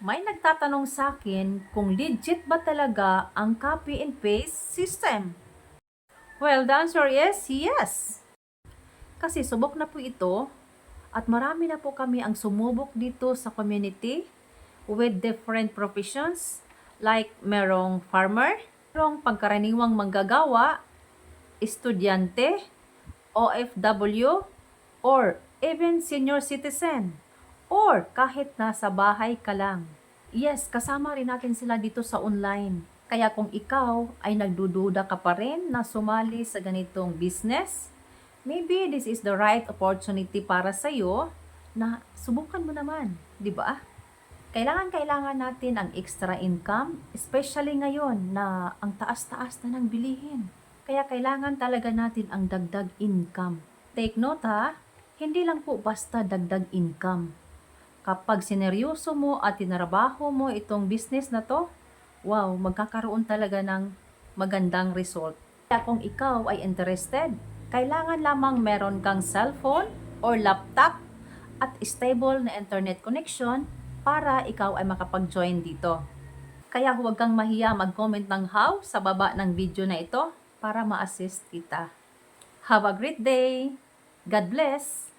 May nagtatanong sa akin kung legit ba talaga ang copy and paste system. Well, the answer is yes. Kasi subok na po ito at marami na po kami ang sumubok dito sa community with different professions like merong farmer, merong pagkaraniwang manggagawa, estudyante, OFW, or even senior citizen, or kahit nasa bahay ka lang. Yes, kasama rin natin sila dito sa online. Kaya kung ikaw ay nagdududa ka pa rin na sumali sa ganitong business, maybe this is the right opportunity para sa iyo na subukan mo naman, di ba? Kailangan-kailangan natin ang extra income, especially ngayon na ang taas-taas na ng bilihin. Kaya kailangan talaga natin ang dagdag income. Take note ha, hindi lang po basta dagdag income. Kapag sineryoso mo at tinarabaho mo itong business na to, wow, magkakaroon talaga ng magandang result. Kaya kung ikaw ay interested, kailangan lamang meron kang cellphone or laptop at stable na internet connection para ikaw ay makapag-join dito. Kaya huwag kang mahiya mag-comment ng how sa baba ng video na ito para ma-assist kita. Have a great day! God bless!